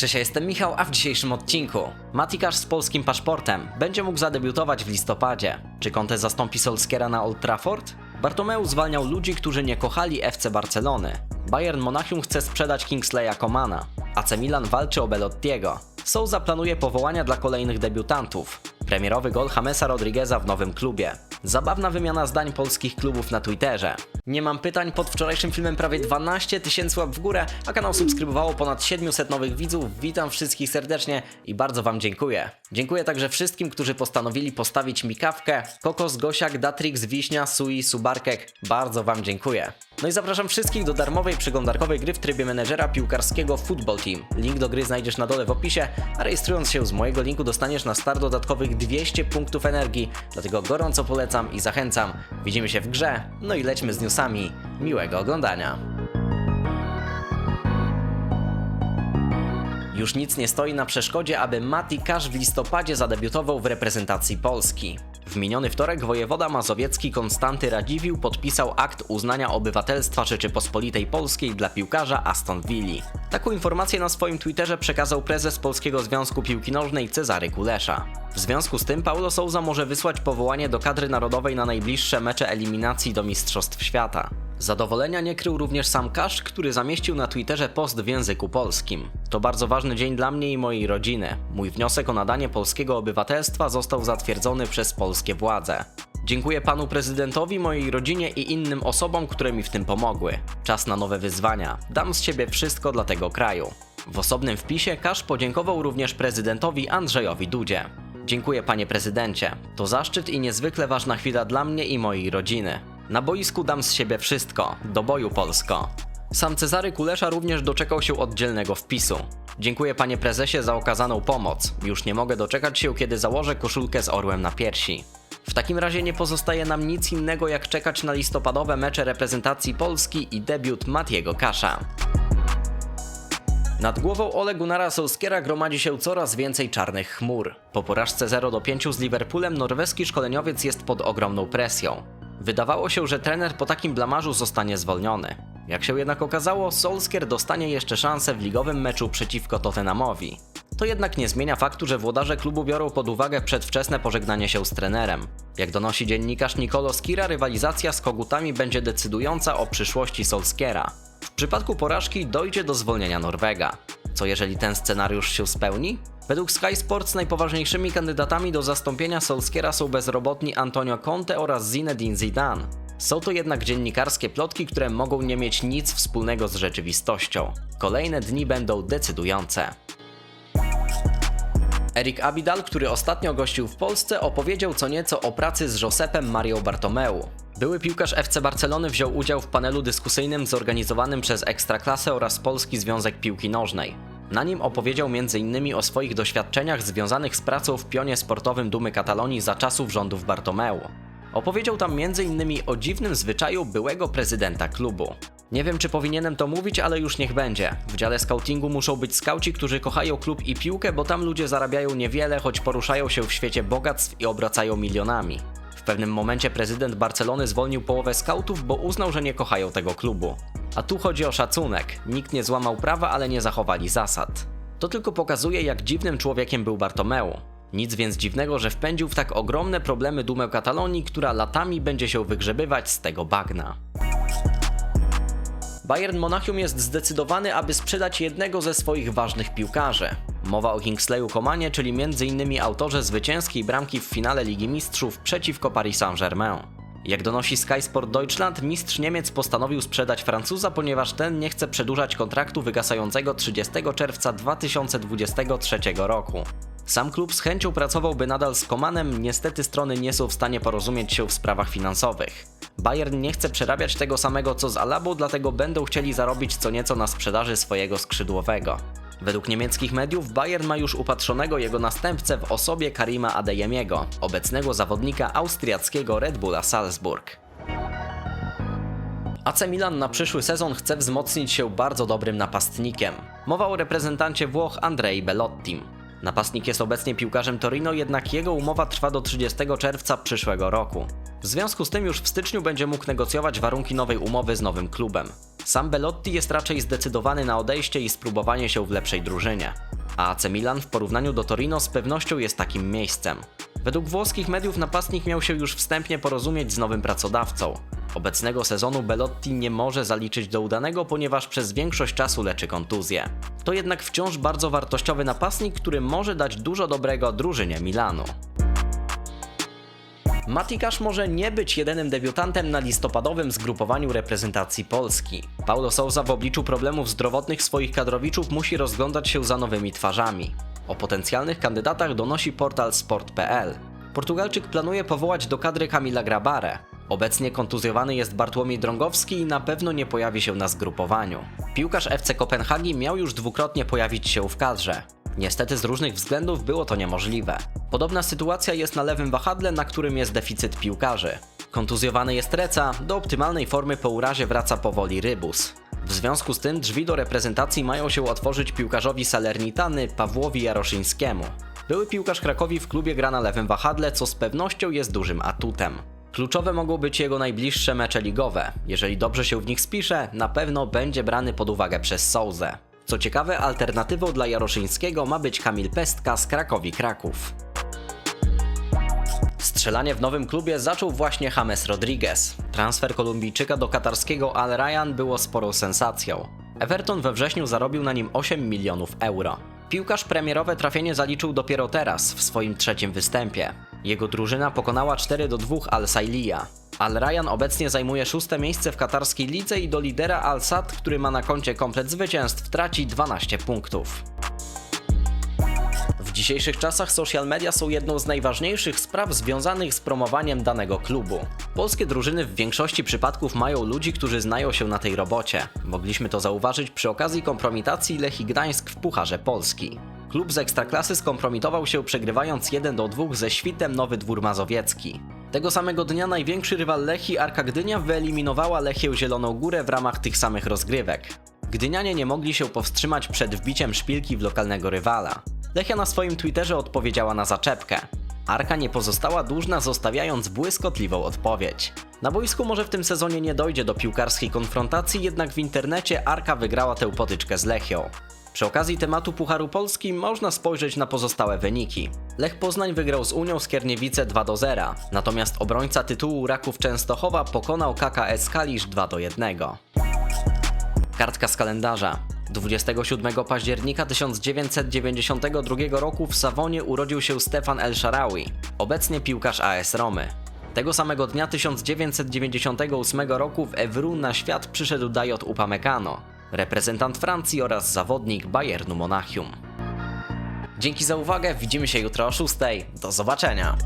Cześć, ja jestem Michał, a w dzisiejszym odcinku Matikasz z polskim paszportem będzie mógł zadebiutować w listopadzie. Czy Conte zastąpi Solskiera na Old Trafford? Bartomeu zwalniał ludzi, którzy nie kochali FC Barcelony. Bayern Monachium chce sprzedać Kingsleya Komana. AC Milan walczy o Belottiego. Souza planuje powołania dla kolejnych debiutantów. Premierowy gol Jamesa Rodrigueza w nowym klubie. Zabawna wymiana zdań polskich klubów na Twitterze. Nie mam pytań, pod wczorajszym filmem prawie 12 tysięcy łap w górę, a kanał subskrybowało ponad 700 nowych widzów. Witam wszystkich serdecznie i bardzo Wam dziękuję. Dziękuję także wszystkim, którzy postanowili postawić mi kawkę. Kokos, Gosiak, Datrix, Wiśnia, Sui, Subarkek. Bardzo Wam dziękuję. No i zapraszam wszystkich do darmowej przeglądarkowej gry w trybie menedżera piłkarskiego Football Team. Link do gry znajdziesz na dole w opisie, a rejestrując się z mojego linku dostaniesz na start dodatkowych 200 punktów energii, dlatego gorąco polecam i zachęcam. Widzimy się w grze, no i lećmy z newsami. Miłego oglądania. Już nic nie stoi na przeszkodzie, aby Mati Kasz w listopadzie zadebiutował w reprezentacji Polski. W miniony wtorek wojewoda mazowiecki Konstanty Radziwiłł podpisał akt uznania obywatelstwa Rzeczypospolitej Polskiej dla piłkarza Aston Villa. Taką informację na swoim Twitterze przekazał prezes Polskiego Związku Piłki Nożnej Cezary Kulesza. W związku z tym Paulo Souza może wysłać powołanie do kadry narodowej na najbliższe mecze eliminacji do Mistrzostw Świata. Zadowolenia nie krył również sam Kasz, który zamieścił na Twitterze post w języku polskim. To bardzo ważny dzień dla mnie i mojej rodziny. Mój wniosek o nadanie polskiego obywatelstwa został zatwierdzony przez polskie władze. Dziękuję panu prezydentowi, mojej rodzinie i innym osobom, które mi w tym pomogły. Czas na nowe wyzwania. Dam z siebie wszystko dla tego kraju. W osobnym wpisie Kasz podziękował również prezydentowi Andrzejowi Dudzie. Dziękuję panie prezydencie. To zaszczyt i niezwykle ważna chwila dla mnie i mojej rodziny. Na boisku dam z siebie wszystko. Do boju Polsko. Sam Cezary Kulesza również doczekał się oddzielnego wpisu. Dziękuję panie prezesie za okazaną pomoc. Już nie mogę doczekać się, kiedy założę koszulkę z orłem na piersi. W takim razie nie pozostaje nam nic innego jak czekać na listopadowe mecze reprezentacji Polski i debiut Matiego Kasza. Nad głową Ole Gunnara gromadzi się coraz więcej czarnych chmur. Po porażce 0 do 5 z Liverpoolem norweski szkoleniowiec jest pod ogromną presją. Wydawało się, że trener po takim blamarzu zostanie zwolniony. Jak się jednak okazało, Solskjaer dostanie jeszcze szansę w ligowym meczu przeciwko Tottenhamowi. To jednak nie zmienia faktu, że włodarze klubu biorą pod uwagę przedwczesne pożegnanie się z trenerem. Jak donosi dziennikarz Nicolo Skira, rywalizacja z kogutami będzie decydująca o przyszłości Solskiera. W przypadku porażki dojdzie do zwolnienia Norwega. Co jeżeli ten scenariusz się spełni? Według Sky Sports najpoważniejszymi kandydatami do zastąpienia Solskiera są bezrobotni Antonio Conte oraz Zinedine Zidane. Są to jednak dziennikarskie plotki, które mogą nie mieć nic wspólnego z rzeczywistością. Kolejne dni będą decydujące. Erik Abidal, który ostatnio gościł w Polsce, opowiedział co nieco o pracy z Josepem Mario Bartomeu. Były piłkarz FC Barcelony wziął udział w panelu dyskusyjnym zorganizowanym przez Ekstraklasę oraz Polski Związek Piłki Nożnej. Na nim opowiedział m.in. o swoich doświadczeniach związanych z pracą w pionie sportowym Dumy Katalonii za czasów rządów Bartomeu. Opowiedział tam m.in. o dziwnym zwyczaju byłego prezydenta klubu. Nie wiem, czy powinienem to mówić, ale już niech będzie. W dziale scoutingu muszą być skauci, którzy kochają klub i piłkę, bo tam ludzie zarabiają niewiele, choć poruszają się w świecie bogactw i obracają milionami. W pewnym momencie prezydent Barcelony zwolnił połowę skautów, bo uznał, że nie kochają tego klubu. A tu chodzi o szacunek. Nikt nie złamał prawa, ale nie zachowali zasad. To tylko pokazuje, jak dziwnym człowiekiem był Bartomeu. Nic więc dziwnego, że wpędził w tak ogromne problemy dumę Katalonii, która latami będzie się wygrzebywać z tego bagna. Bayern Monachium jest zdecydowany, aby sprzedać jednego ze swoich ważnych piłkarzy. Mowa o Kingsleyu Komanie, czyli m.in. autorze zwycięskiej bramki w finale Ligi Mistrzów przeciwko Paris Saint-Germain. Jak donosi Sky Sport Deutschland, mistrz Niemiec postanowił sprzedać Francuza, ponieważ ten nie chce przedłużać kontraktu wygasającego 30 czerwca 2023 roku. Sam klub z chęcią pracowałby nadal z Komanem, niestety strony nie są w stanie porozumieć się w sprawach finansowych. Bayern nie chce przerabiać tego samego co z Alabą, dlatego będą chcieli zarobić co nieco na sprzedaży swojego skrzydłowego. Według niemieckich mediów Bayern ma już upatrzonego jego następcę w osobie Karima Adeyemiego, obecnego zawodnika austriackiego Red Bulla Salzburg. AC Milan na przyszły sezon chce wzmocnić się bardzo dobrym napastnikiem. Mowa o reprezentancie Włoch Andrei Belottim. Napastnik jest obecnie piłkarzem Torino, jednak jego umowa trwa do 30 czerwca przyszłego roku. W związku z tym już w styczniu będzie mógł negocjować warunki nowej umowy z nowym klubem. Sam Belotti jest raczej zdecydowany na odejście i spróbowanie się w lepszej drużynie. a AC Milan w porównaniu do Torino z pewnością jest takim miejscem. Według włoskich mediów napastnik miał się już wstępnie porozumieć z nowym pracodawcą. Obecnego sezonu Belotti nie może zaliczyć do udanego, ponieważ przez większość czasu leczy kontuzję. To jednak wciąż bardzo wartościowy napastnik, który może dać dużo dobrego drużynie Milanu. Matikasz może nie być jedynym debiutantem na listopadowym zgrupowaniu reprezentacji Polski. Paulo Souza w obliczu problemów zdrowotnych swoich kadrowiczów musi rozglądać się za nowymi twarzami. O potencjalnych kandydatach donosi portal sport.pl. Portugalczyk planuje powołać do kadry Kamila Grabare. Obecnie kontuzjowany jest Bartłomiej Drągowski i na pewno nie pojawi się na zgrupowaniu. Piłkarz FC Kopenhagi miał już dwukrotnie pojawić się w kadrze. Niestety z różnych względów było to niemożliwe. Podobna sytuacja jest na lewym wahadle, na którym jest deficyt piłkarzy. Kontuzjowany jest Reca, do optymalnej formy po urazie wraca powoli Rybus. W związku z tym drzwi do reprezentacji mają się otworzyć piłkarzowi Salernitany Pawłowi Jaroszyńskiemu. Były piłkarz Krakowi w klubie gra na lewym wahadle, co z pewnością jest dużym atutem. Kluczowe mogą być jego najbliższe mecze ligowe. Jeżeli dobrze się w nich spisze, na pewno będzie brany pod uwagę przez Souzę. Co ciekawe, alternatywą dla Jaroszyńskiego ma być Kamil Pestka z Krakowi Kraków. Strzelanie w nowym klubie zaczął właśnie James Rodriguez. Transfer Kolumbijczyka do katarskiego Al Rayyan było sporą sensacją. Everton we wrześniu zarobił na nim 8 milionów euro. Piłkarz premierowe trafienie zaliczył dopiero teraz, w swoim trzecim występie. Jego drużyna pokonała 4 do 2 Al Sailiya. Al Rayyan obecnie zajmuje szóste miejsce w katarskiej lidze i do lidera Al Sadd, który ma na koncie komplet zwycięstw, traci 12 punktów. W dzisiejszych czasach social media są jedną z najważniejszych spraw związanych z promowaniem danego klubu. Polskie drużyny w większości przypadków mają ludzi, którzy znają się na tej robocie. Mogliśmy to zauważyć przy okazji kompromitacji Lechii Gdańsk w Pucharze Polski. Klub z Ekstraklasy skompromitował się przegrywając 1 do 2 ze Świtem Nowy Dwór Mazowiecki. Tego samego dnia największy rywal Lechii Arka Gdynia wyeliminowała Lechię Zieloną Górę w ramach tych samych rozgrywek. Gdynianie nie mogli się powstrzymać przed wbiciem szpilki w lokalnego rywala. Lechia na swoim Twitterze odpowiedziała na zaczepkę. Arka nie pozostała dłużna, zostawiając błyskotliwą odpowiedź. Na boisku może w tym sezonie nie dojdzie do piłkarskiej konfrontacji, jednak w internecie Arka wygrała tę potyczkę z Lechią. Przy okazji tematu Pucharu Polski można spojrzeć na pozostałe wyniki. Lech Poznań wygrał z Unią Skierniewice 2 do 0, natomiast obrońca tytułu Raków Częstochowa pokonał KKS Kalisz 2 do 1. Kartka z kalendarza. 27 października 1992 roku w Sawonie urodził się Stefan El Sharawi, obecnie piłkarz AS Romy. Tego samego dnia 1998 roku w Evru na świat przyszedł Dayot Upamecano, reprezentant Francji oraz zawodnik Bayernu Monachium. Dzięki za uwagę, widzimy się jutro o 6. Do zobaczenia!